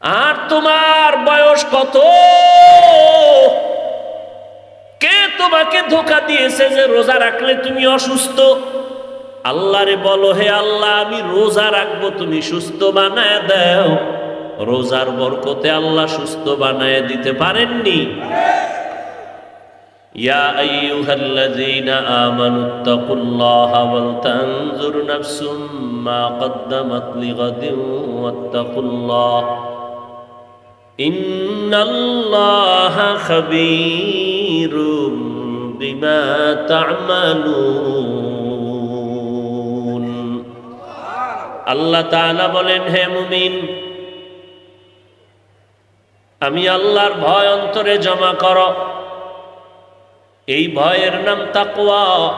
আর তোমার বয়স কত? কে তোমাকে ধোকা দিয়েছে যে রোজা রাখলে তুমি অসুস্থ? আল্লাহরে বলো, হে আল্লাহ, আমি রোজা রাখব, তুমি সুস্থ বানায় দাও। রোজার বরকতে আল্লাহ সুস্থ বানায় দিতে পারেননি? ইয়া ইন্নাল্লাহা খাবীরুম বিমা তা'মালুন। আল্লাহ তাআলা বলেন, হে মুমিন, আমি আল্লাহর ভয় অন্তরে জমা কর। এই ভয়ের নাম তাকওয়া।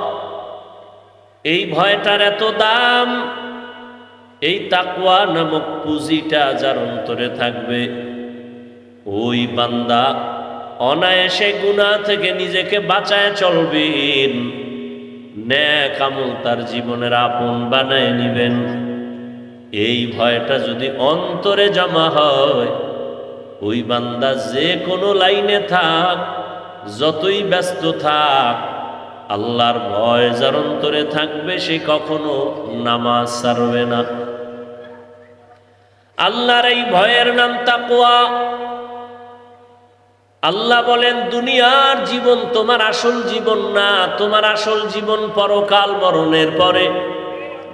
এই ভয়টার এত দাম, এই তাকওয়া নামক পুঁজিটা যার অন্তরে থাকবে। ওই বান্দা অনায়াসে গুণা থেকে নিজেকে বাঁচায় চলবেন। ন্যাক আমল তার জীবনের আপন বানায় নিবেন। এই ভয়টা যদি অন্তরে জমা হয়, ওই বান্দা যে কোনো লাইনে থাক, যতই ব্যস্ত থাক, আল্লাহর ভয় যার অন্তরে থাকবে সে কখনো নামাজ ছাড়বে না। আল্লাহর এই ভয়ের নাম তাকুয়া আল্লাহ বলেন, দুনিয়ার জীবন তোমার আসল জীবন না, তোমার আসল জীবন পরকাল মরণের পরে।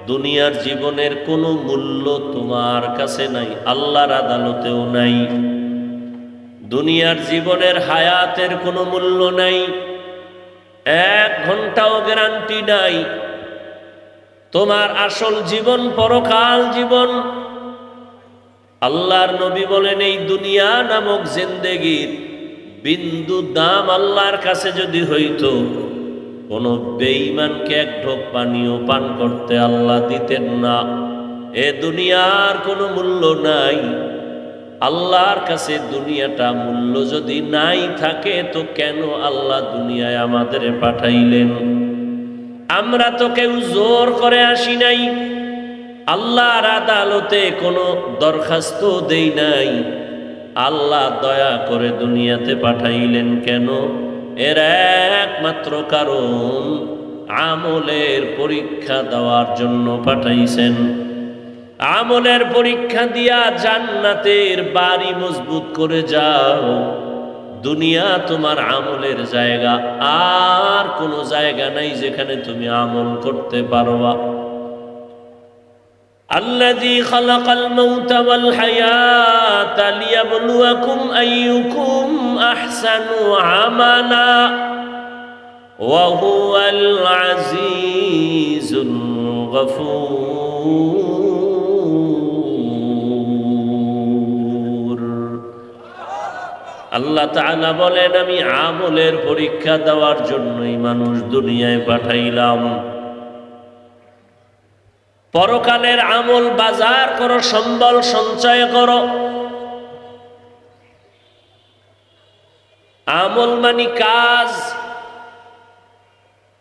দুনিয়ার জীবনের কোনো মূল্য তোমার কাছে নাই, আল্লাহর আদালতেও নাই। দুনিয়ার জীবনের হায়াতের কোনো মূল্য নাই, এক ঘন্টাও গ্যারান্টি নাই। তোমার আসল জীবন পরকাল জীবন। আল্লাহর নবী বলেন, এই দুনিয়া নামক জিন্দেগির বিন্দু দাম আল্লাহর কাছে যদি হইতো, কোন বেঈমানকে এক ঢোক পানীয় পান করতে আল্লাহ দিতেন না। এ দুনিয়ার কোনো মূল্য নাই। আল্লাহর কাছে দুনিয়াটা মূল্য যদি নাই থাকে, তো কেন আল্লাহ দুনিয়ায় আমাদের পাঠাইলেন? আমরা তো কেউ জোর করে আসি নাই। আল্লাহর আদালতে কোনো দরখাস্ত দেই নাই। আল্লাহ দয়া করে দুনিয়াতে পাঠাইলেন কেন? এর একমাত্র কারণ আমলের পরীক্ষা দেওয়ার জন্য পাঠাইছেন। আমলের পরীক্ষা দিয়া জান্নাতের বাড়ি মজবুত করে যাও। দুনিয়া তোমার আমলের জায়গা, আর কোনো জায়গা নাই যেখানে তুমি আমল করতে পারবা। الذي خلق الموت والحياة ليبلوكم أيكم أحسن عملا وهو العزيز الغفور আল্লাহ তাআলা বলেন আমি আমলের পরীক্ষা দেওয়ার জন্যই মানুষ দুনিয়ায় পাঠাইলাম পরকালের আমল বাজার করো, সম্বল সঞ্চয় করো। আমল মানি কাজ।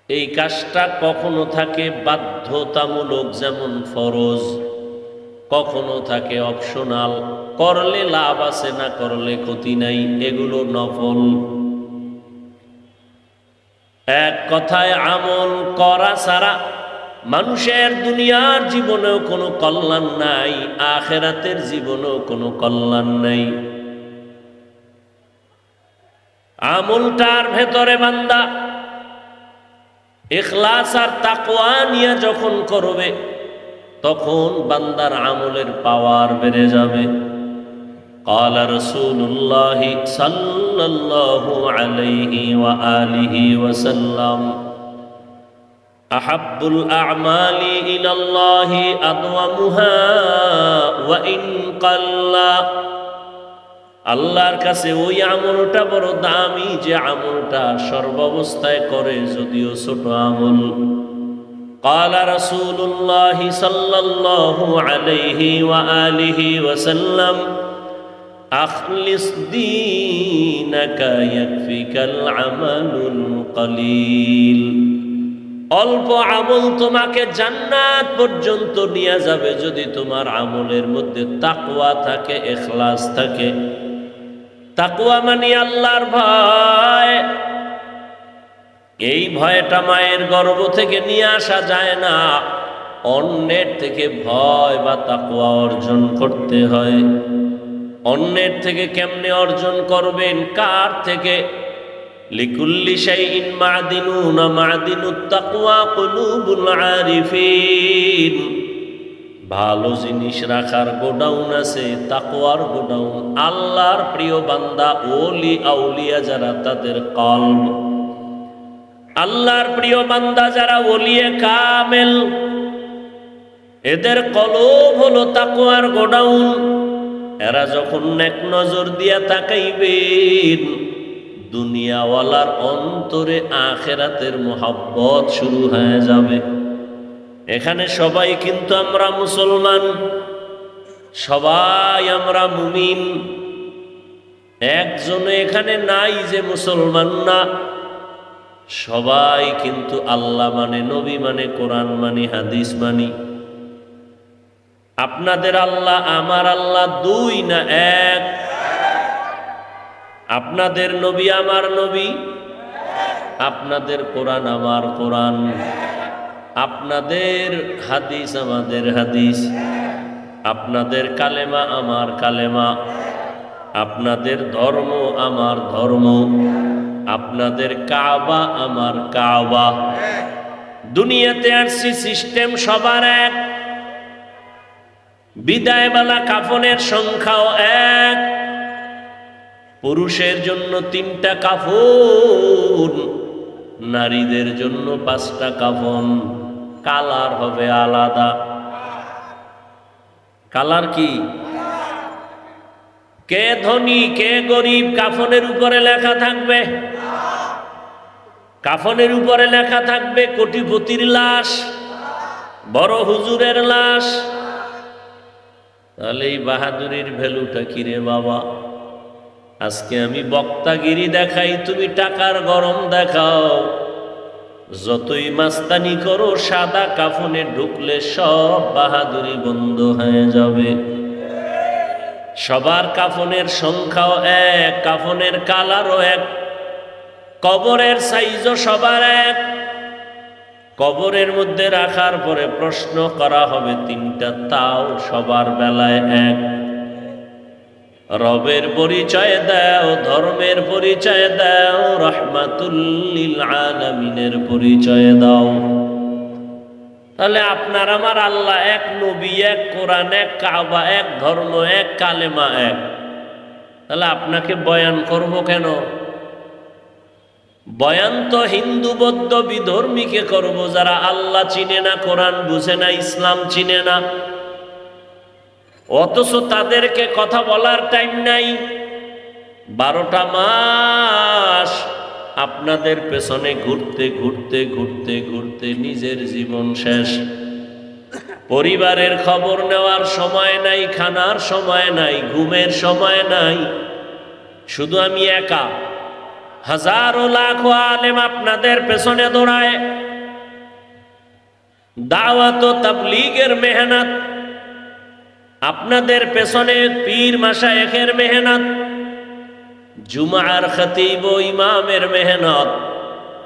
এই কাজটা কখনো থাকে বাধ্যতামূলক, যেমন ফরজ। কখনো থাকে অপশনাল, করলে লাভ আছে, না করলে ক্ষতি নাই, এগুলো নফল। এক কথায় আমল করা ছাড়া মানুষের দুনিয়ার জীবনেও কোনো কল্যাণ নাই আখেরাতের জীবনেও কোনো কল্যাণ নাই আমলটার ভেতরে বান্দা এখলাস আর তাকোয়া নিয়ে যখন করবে তখন বান্দার আমলের পাওয়ার বেড়ে যাবে قال رسول الله صلى الله عليه وآله وسلم أحب الأعمال إلى الله أدومها وإن قل আল্লাহর কাছে ওই আমলটা বড় দামি যে আমলটা সর্বাবস্থায় করে যদিও ছোট আমল قال رسول الله صلى الله عليه وآله وسلم أخلص دينك يكفيك العمل القليل অল্প আমল তোমাকে জান্নাত পর্যন্ত নিয়ে যাবে যদি তোমার আমলের মধ্যে তাকুয়া থাকে এখলাস থাকে। তাকুয়া মানে আল্লাহর ভয়। এই ভয়টা মায়ের গর্ভ থেকে নিয়ে আসা যায় না। অন্যের থেকে ভয় বা তাকওয়া অর্জন করতে হয়। অন্যের থেকে কেমনে অর্জন করবেন? কার থেকে? লিকুল্লি শাইইন মাদিনুন মাদিনুত তাকওয়া কুলুবুল আরিফিন। ভালো জিনিস রাখার গোডাউন আছে, তাকওয়ার গোডাউন। আল্লাহর প্রিয় বান্দা, ওলি আউলিয়া যারা, তাদের কলব। আল্লাহর প্রিয় বান্দা যারা, ওলিয়ে কামেল। এদের কলব হলো তাকওয়ার গোডাউন। এরা যখন এক নজর দিয়া তাকাইবেন দুনিয়াওয়ালার অন্তরে আখেরাতের মোহাব্বত শুরু হয়ে যাবে। এখানে সবাই কিন্তু আমরা মুসলমান। সবাই আমরা মুমিন। একজনে এখানে নাই যে মুসলমান না। সবাই কিন্তু আল্লাহ মানে নবী মানে কোরআন মানি, হাদিস মানি। আপনাদের আল্লাহ, আমার আল্লাহ দুই না এক? আপনাদের নবী আমার নবী, আপনাদের কোরআন আমার কোরআন, আপনাদের হাদিস আমাদের হাদিস, আপনাদের কালেমা আমার কালেমা, আপনাদের ধর্ম আমার ধর্ম, আপনাদের কাবা আমার কাবা। দুনিয়াতে আসছি, সিস্টেম সবার এক, বিদায়বেলা কাফনের সংখ্যাও এক পুরুষের জন্য তিনটা কাফন, নারীদের জন্য পাঁচটা কাফন। কালার হবে আলাদা। কালার কি? কে ধনী, কে গরিব, কাফনের উপরে লেখা থাকবে। কাফনের উপরে লেখা থাকবে কোটিপতির লাশ, বড় হুজুরের লাশ। তাহলে এই বাহাদুরির ভ্যালুটা কি রে বাবা? আজকে আমি বক্তাগিরি দেখাই, তুমি টাকার গরম দেখাও। যতই মাস্তানি করো, সাদা কাফনে ঢুকলে সব বাহাদুরি বন্ধ হয়ে যাবে। সবার কাফনের সংখ্যাও এক, কাফনের কালারও এক, কবরের সাইজও সবার এক। কবরের মধ্যে রাখার পরে প্রশ্ন করা হবে, তিনটা তাও সবার বেলায় এক। রবের পরিচয় দাও, ধর্মের পরিচয় দাও রহমাতুল্লিল আলামিনের পরিচয় দাও। তাহলে আপনার আমার আল্লাহ এক নবী, এক কোরআন, এক কাবা, এক ধর্ম, এক কালেমা, এক। তাহলে আপনাকে বয়ান করব কেন? বয়ান তো হিন্দু, বৌদ্ধ, বিধর্মীকে করব, যারা আল্লাহ চিনে না, কোরআন বুঝে না, ইসলাম চিনে না। অথচ তাদেরকে কথা বলার টাইম নাই। বারোটা মাস আপনাদের পেছনে ঘুরতে ঘুরতে ঘুরতে ঘুরতে নিজের জীবন শেষ। পরিবারের খবর নেওয়ার সময় নাই, খানার সময় নাই, ঘুমের সময় নাই। শুধু আমি একা। হাজারো লাখ আলেম আপনাদের পেছনে দৌড়ায়। দাওয়াত তাবলিগের মেহনত আপনাদের পেছনে পীর মাসায়েখের মেহনত, জুমার খতিব ইমামের মেহনত,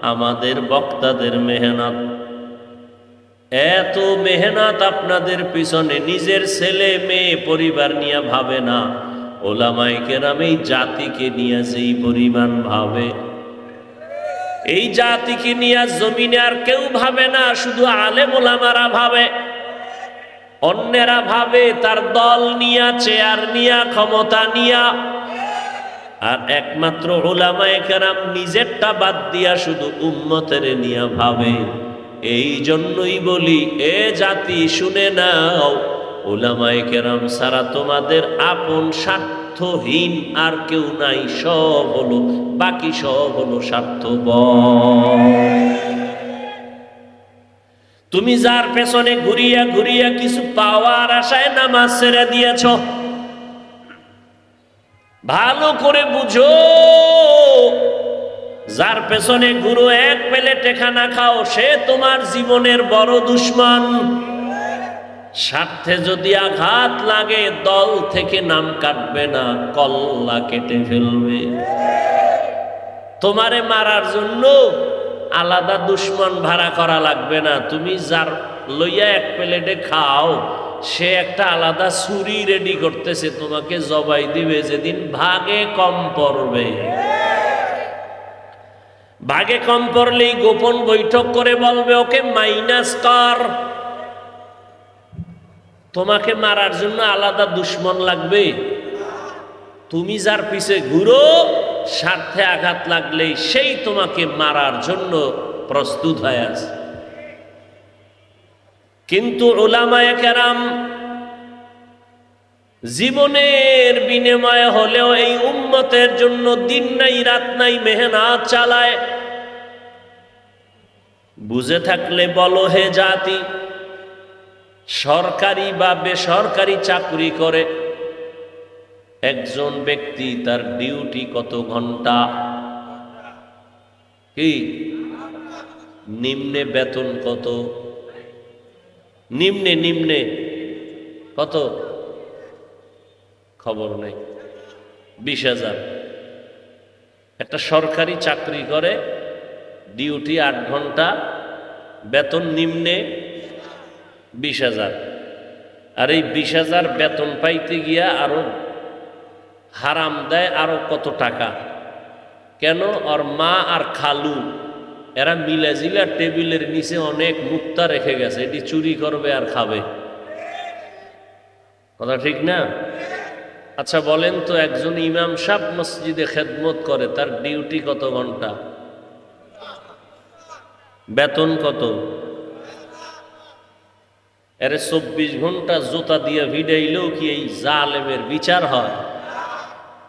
আমাদের বক্তাদের মেহনত। এত মেহনত আপনাদের পিছনে নিজের ছেলে, মেয়ে, পরিবার নিয়ে ভাবে না। ওলামাইকেরাম এই জাতিকে নিয়ে যেই পরিমাণ ভাবে। এই জাতিকে নিয়ে জমিনে আর কেউ ভাবে না, শুধু আলেম ওলামারা ভাবে। অন্যেরা ভাবে তার দল নিয়া, চেয়ার নিয়া, ক্ষমতা নিয়া। আর একমাত্র ওলামায়ে নিজেরটা বাদ দিয়া শুধু উম্মতের নিয়া ভাবে। এই জন্যই বলি, এ জাতি শুনে নাও ওলামায়ে কেরাম সারা তোমাদের আপন স্বার্থহীন আর কেউ নাই। সব হলো, বাকি সব হলো স্বার্থপর। তুমি যার পেছনে ঘুরিয়া ঘুরিয়া কিছু পাওয়ার আশায় নামাজ ছেড়ে দিয়েছ। ভালো করে বুঝো, যার পেছনে গুরু এক প্লেটে খানা খাও, সে তোমার জীবনের বড় দুশ্মন। স্বার্থে যদি আঘাত লাগে, দল থেকে নাম কাটবে না, কল্লা কেটে ফেলবে। তোমারে মারার জন্য আলাদা দুশ্মন ভাড়া করা লাগবে না। তুমি যার লইয়া এক প্লেটে খাও, সে একটা আলাদা ছুরি রেডি করতেছে, তোমাকে জবাই দিবে, যেদিন ভাগে কম পড়বে। ভাগে কম পড়লেই গোপন বৈঠক করে বলবে, ওকে মাইনাস কর। তোমাকে মারার জন্য আলাদা দুশ্মন লাগবে। তুমি যার পিছে ঘুরো স্বার্থে আঘাত লাগলেই সেই তোমাকে মারার জন্য প্রস্তুত হয়ে আছে। কিন্তু ওলামায় কেরাম জীবনের বিনিময়ে হলেও এই উম্মতের জন্য দিন নাই, রাত নাই, মেহনাত চালায়। বুঝে থাকলে বলো, হে জাতি, সরকারি বা বেসরকারি চাকরি করে একজন ব্যক্তি তার ডিউটি কত ঘণ্টা? কি? নিম্নে বেতন কত? নিম্নে নিম্নে কত? খবর নেই। বিশ হাজার। একটা সরকারি চাকরি করে, ডিউটি আট ঘণ্টা, বেতন নিম্নে বিশ হাজার। আর এই বিশ হাজার বেতন পাইতে গিয়া আরও হারাম দেয় আরও কত টাকা? কেন? ওর মা আর খালু, এরা মিলাজিলা টেবিলের নিচে অনেক মুক্তা রেখে গেছে, এটি চুরি করবে আর খাবে। কথা ঠিক না? আচ্ছা বলেন তো একজন ইমাম সাহ মসজিদে খেদমত করে, তার ডিউটি কত ঘণ্টা? বেতন কত? এরে চব্বিশ ঘণ্টা জোতা দিয়ে ভিড়াইলেও কি এই জালেমের বিচার হয়?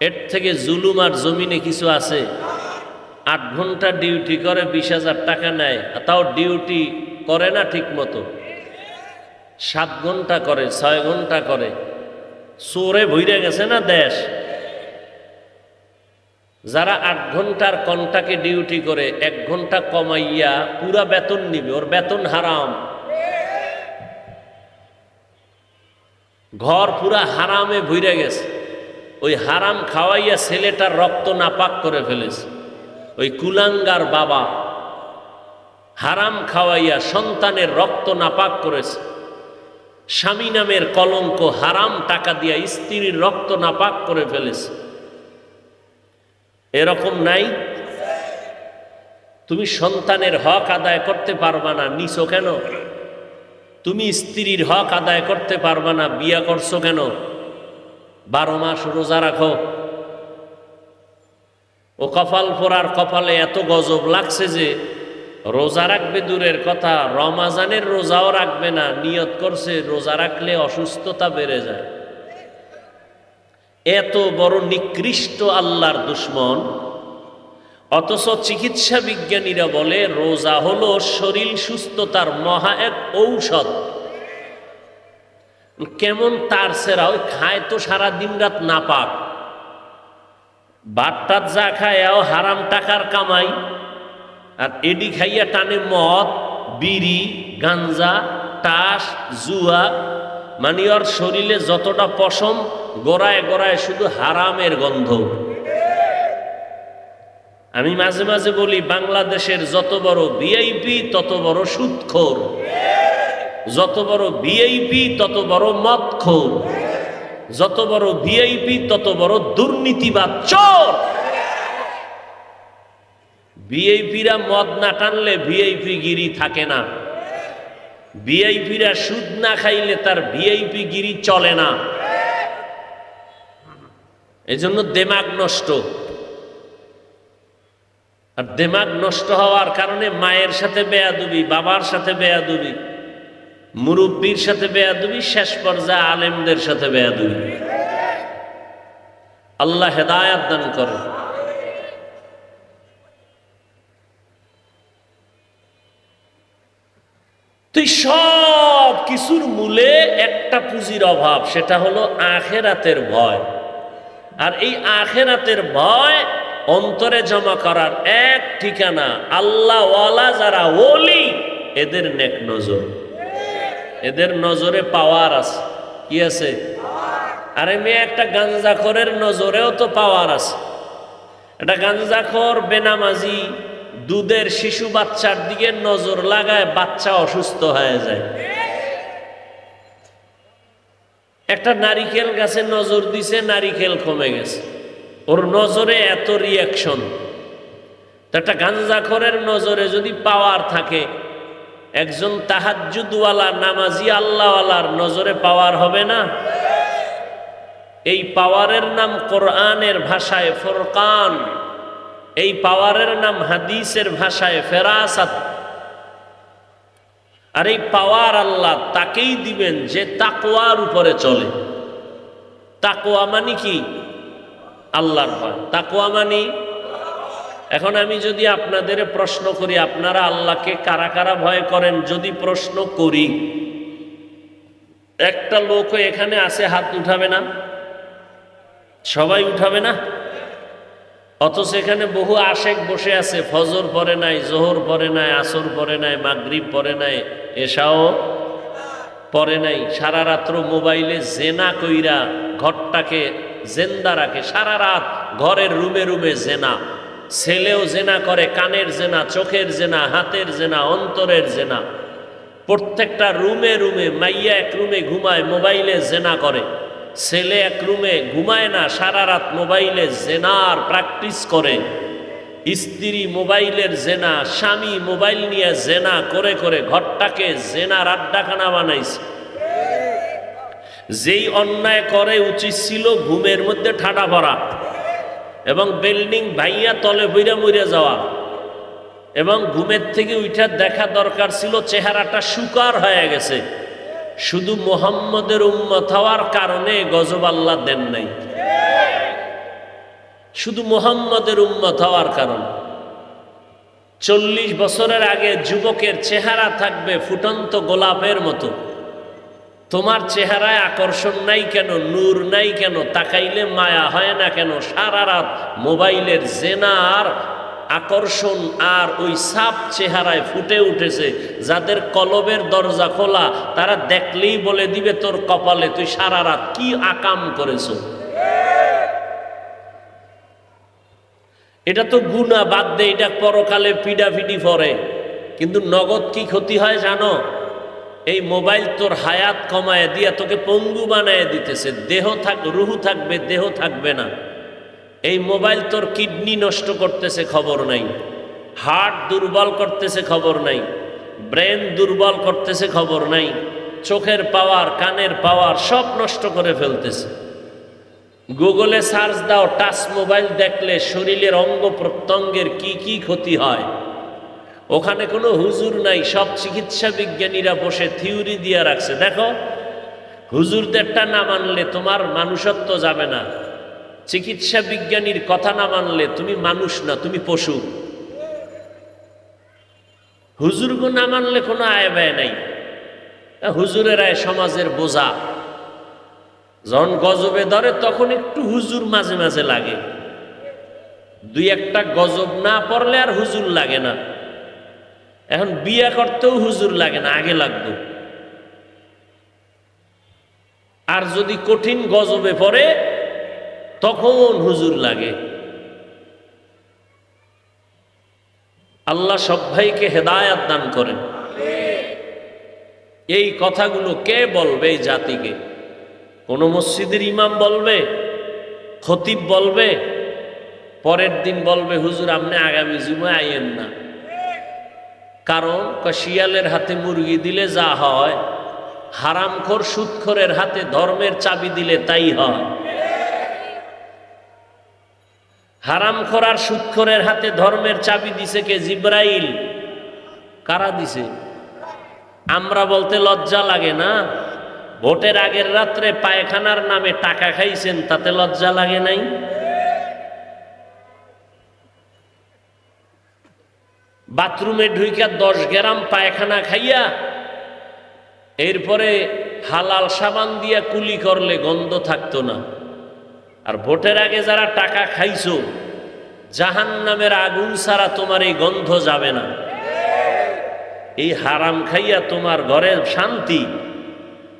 এর থেকে জুলুম আর জমিনে কিছু আছে। আট ঘণ্টা ডিউটি করে, বিশ হাজার টাকা নেয় তাও ডিউটি করে না ঠিক মতো সাত ঘণ্টা করে, ছয় ঘণ্টা করে। চোরে ভইরে গেছে না দেশ? যারা আট ঘণ্টার কন্টাকে ডিউটি করে, এক ঘণ্টা কমাইয়া পুরা বেতন নিবে, ওর বেতন হারাম। ঘর পুরা হারামে ভইরে গেছে। ওই হারাম খাওয়াইয়া ছেলেটার রক্ত নাপাক করে ফেলেছে। ওই কুলাঙ্গার বাবা হারাম খাওয়াইয়া সন্তানের রক্ত নাপাক করেছে। স্বামী নামের কলঙ্ক হারাম টাকা দিয়া স্ত্রীর রক্ত নাপাক করে ফেলেছে। এরকম নাই? তুমি সন্তানের হক আদায় করতে পারবা না, নিছো কেন? তুমি স্ত্রীর হক আদায় করতে পারবা না, বিয়া করছ কেন? বারো মাস রোজা রাখো। ও কপাল পোড়ার কপালে এত গজব লাগছে যে রোজা রাখবে দূরের কথা, রমাজানের রোজাও রাখবে না, নিয়ত করছে রোজা রাখলে অসুস্থতা বেড়ে যায়। এত বড় নিকৃষ্ট আল্লাহর দুশ্মন, অথচ চিকিৎসা বিজ্ঞানীরা বলে, রোজা হলো শরীর সুস্থতার মহা এক ঔষধ। কেমন তার সেরা? ওই খায় তো সারা দিন রাত না পাক। বাটটাত যা খায় হারাম টাকার কামাই। আর এডি খাইয়া টানে মদ, বিড়ি, গাঞ্জা টাস জুয়া। মানে ওর শরীরে যতটা পশম, গোড়ায় গোড়ায় শুধু হারামের গন্ধ। আমি মাঝে মাঝে বলি, বাংলাদেশের যত বড় ভিআইপি, তত বড় সুদখোর। যত বড় ভিআইপি তত বড় মদখোর। যত বড় ভিআইপি তত বড় দুর্নীতিবাদ চোর। ভিআইপিরা মদ না টানলে ভিআইপি গিরি থাকে না। ভিআইপিরা সুদ না খাইলে তার ভিআইপি গিরি চলে না। এজন্য দেমাগ নষ্ট। আর দেমাগ নষ্ট হওয়ার কারণে মায়ের সাথে বেয়াদুবি, বাবার সাথে বেয়াদুবি। মুরব্বীর সাথে বেয়াদুবি, শেষ পর্যায়ে আলেমদের সাথে বেয়াদুবি। আল্লাহ হেদায়াত দান করে। সব কিছুর মূলে একটা পুঁজির অভাব, সেটা হলো আখেরাতের ভয়। আর এই আখেরাতের ভয় অন্তরে জমা করার এক ঠিকানা আল্লাহ ওয়ালা যারা ওলি, এদের নেক নজর। এদের নজরে পাওয়ার আছে। কি আছে? আরে মেয়ে, একটা গাঞ্জাখরের নজরেও তো পাওয়ার আছে। একটা গাঞ্জাখর বেনামাজি দুধের শিশু বাচ্চার দিকে নজর লাগায় বাচ্চা অসুস্থ হয়ে যায়। একটা নারিকেল গাছে নজর দিছে, নারিকেল কমে গেছে। ওর নজরে এত রিয়াকশন একটা গাঞ্জাখরের নজরে যদি পাওয়ার থাকে একজন তাহাজ্জুদওয়ালা নামাজি আল্লাহওয়ালার নজরে পাওয়ার হবে না? এই পাওয়ারের নাম কোরআনের ভাষায় ফোরকান, এই পাওয়ারের নাম হাদিসের ভাষায় ফেরাসাত। আর এই পাওয়ার আল্লাহ তাকেই দিবেন যে তাকোয়ার উপরে চলে। তাকোয়া মানে কি? আল্লাহর ভয়। তাকোয়া মানে এখন আমি যদি আপনাদের প্রশ্ন করি, আপনারা আল্লাহকে কারা কারা ভয় করেন যদি প্রশ্ন করি? একটা লোক এখানে আসে হাত উঠাবে না? সবাই উঠাবে না? অথচ এখানে বহু আশেক বসে আছে, ফজর পরে নাই, জোহর পরে নাই, আসর পরে নাই, মাগরিব পরে নাই এসাও পরে নাই। সারা রাত্র মোবাইলে জেনা কইরা ঘরটাকে, জেন্দা রাখে। সারা রাত ঘরের রুমে রুমে জেনা। ছেলেও জেনা করে, কানের জেনা, চোখের জেনা, হাতের জেনা, অন্তরের জেনা। প্রত্যেকটা রুমে রুমে, মাইয়া এক রুমে ঘুমায়, মোবাইলে জেনা করে। ছেলে এক রুমে ঘুমায় না, সারা রাত মোবাইলে জেনার প্র্যাকটিস করে। স্ত্রী মোবাইলের জেনা, স্বামী মোবাইল নিয়ে জেনা করে করে ঘরটাকে জেনার আড্ডাখানা বানাইছে। যেই অন্যায় করে, উচিত ছিল ঘুমের মধ্যে ঠাডা ভরা। এবং বিল্ডিং ভাইয়া তলে বইরা মইরা যাওয়া। এবং ঘুমের থেকে উঠা দেখা দরকার ছিল, চেহারাটা সুকার হয়ে গেছে। শুধু মোহাম্মদের উম্মত হওয়ার কারণে গজব আল্লাহ দেন নাই। শুধু মোহাম্মদের উম্মত হওয়ার কারণ। চল্লিশ বছরের আগে যুবকের চেহারা থাকবে ফুটন্ত গোলাপের মতো। তোমার চেহারায় আকর্ষণ নাই কেন, নূর নাই কেন, তাকাইলে মায়া হয় না কেন? সারা রাত মোবাইলের জেনার আকর্ষণ আর ওই সাপ চেহারায় ফুটে উঠেছে। যাদের কলবের দরজা খোলা, তারা দেখলেই বলে দিবে তোর কপালে, তুই সারা রাত কি আকাম করেছ? এটা তো গুণা বাদ দে, এটা পরকালে পিডাফিডি পরে। কিন্তু নগদ কি ক্ষতি হয় জানো? এই মোবাইল তোর হায়াত কমায় দিয়া তোকে পঙ্গু বানায় দিতেছে। দেহ থাক, রুহু থাকবে, দেহ থাকবে না। এই মোবাইল তোর কিডনি নষ্ট করতেছে খবর নাই। হার্ট দুর্বল করতেছে খবর নাই। ব্রেন দুর্বল করতেছে খবর নাই। চোখের পাওয়ার, কানের পাওয়ার সব নষ্ট করে ফেলতেছে। গুগলে সার্চ দাও, টাচ মোবাইল দেখলে শরীরের অঙ্গ প্রত্যঙ্গের কি কি ক্ষতি হয়। ওখানে কোনো হুজুর নাই, সব চিকিৎসা বিজ্ঞানীরা বসে থিওরি দিয়ে রাখছে। দেখো হুজুরদেরটা না মানলে তোমার মানুষত্ব যাবে না। চিকিৎসা বিজ্ঞানীর কথা না মানলে তুমি মানুষ না, তুমি পশু। হুজুরগো না মানলে কোনো আয় ব্যয় নাই। হুজুরের আয় সমাজের বোঝা। যখন গজবে ধরে তখন একটু হুজুর মাঝে মাঝে লাগে। দুই একটা গজব না পড়লে আর হুজুর লাগে না। এখন বিয়া করতেও হুজুর লাগে না, আগে লাগতো। আর যদি কঠিন গজবে পড়ে, তখন হুজুর লাগে। আল্লাহ সব ভাইকে হেদায়াত দান করেন। এই কথাগুলো কে বলবে এই জাতিকে? কোন মসজিদের ইমাম বলবে, খতিব বলবে, পরের দিন বলবে, হুজুর, আপনি আগামী জুমে আইয়েন না। কারণ শিয়ালের হাতে মুরগি দিলে যা হয়, হারামখোর সুৎখরের হাতে ধর্মের চাবি দিলে তাই হয়। হারামখোর আর সুৎখরের হাতে ধর্মের চাবি দিছে কে জিব্রাইল? কারা দিছে? আমরা বলতে লজ্জা লাগে না? ভোটের আগের রাত্রে পায়খানার নামে টাকা খাইছেন, তাতে লজ্জা লাগে নাই? বাথরুমে ঢুইকা দশ গ্রাম পায়খানা খাইয়া এরপরে হালাল সাবান দিয়া কুলি করলে গন্ধ থাকতো না। আর ভোটের আগে যারা টাকা খাইছো জাহান নামের আগুন ছাড়া তোমার এই গন্ধ যাবে না। এই হারাম খাইয়া তোমার ঘরে শান্তি।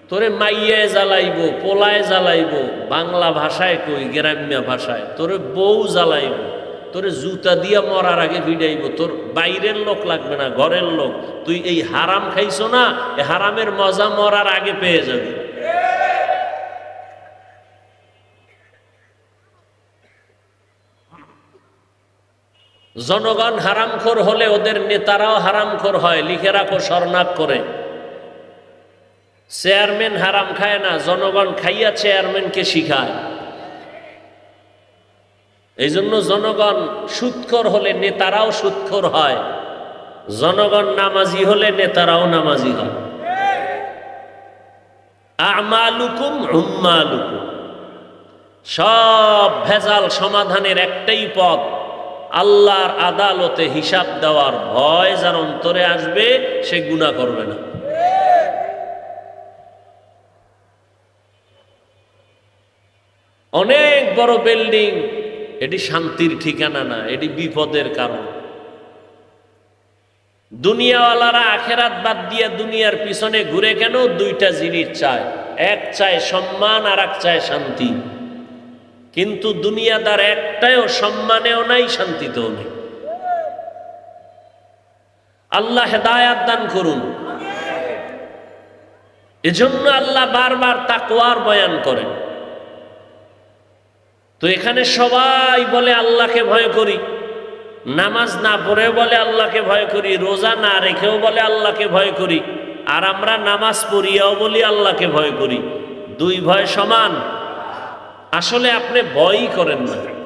তোরে মাইয়ায় জ্বালাইব, পোলায় জ্বালাইব, বাংলা ভাষায় কই, গ্রাম্য ভাষায়। তোরে বউ জ্বালাইব। তোরে জুতা দিয়া মরার আগে ভিড়াইব, তোর বাইরের লোক লাগবে না, ঘরের লোক। তুই এই হারাম খাইছো না এই হারামের মজা মরার আগে পেয়ে যাবি। জনগণ হারামখোর হলে ওদের নেতারাও হারামখোর হয়, লিখে রাখো স্বর্ণাক করে। চেয়ারম্যান হারাম খায় না, জনগণ খাইয়া চেয়ারম্যানকে শিখায়। এই জন্য জনগণ সুৎখর হলে নেতারাও সুৎখর হয়। জনগণ নামাজি হলে নেতারাও নামাজি হয়। আমালুকুম সব ভেজাল সমাধানের একটাই পথ, আল্লাহর আদালতে হিসাব দেওয়ার ভয় যার অন্তরে আসবে, সে গুণা করবে না। অনেক বড় বিল্ডিং এটি শান্তির ঠিকানা না, এটি বিপদের কারণ। দুনিয়াওয়ালারা আখেরাত বাদ দিয়ে দুনিয়ার পিছনে ঘুরে কেন দুইটা জিনিস চায়? এক চায় সম্মান আর এক চায় শান্তি। কিন্তু দুনিয়াদার একটাও সম্মানেও নাই, শান্তিতেও নেই। আল্লাহ হেদায়াত দান করুন। এজন্য আল্লাহ বারবার তাকওয়ার বয়ান করেন। তো এখানে সবাই বলে, আল্লাহকে ভয় করি। নামাজ না পড়ে বলে, আল্লাহকে ভয় করি। রোজা না রেখেও বলে, আল্লাহকে ভয় করি। আর আমরা নামাজ পড়িয়াও বলি, আল্লাহকে ভয় করি। দুই ভয় সমান। আসলে আপনি ভয়ই করেন না।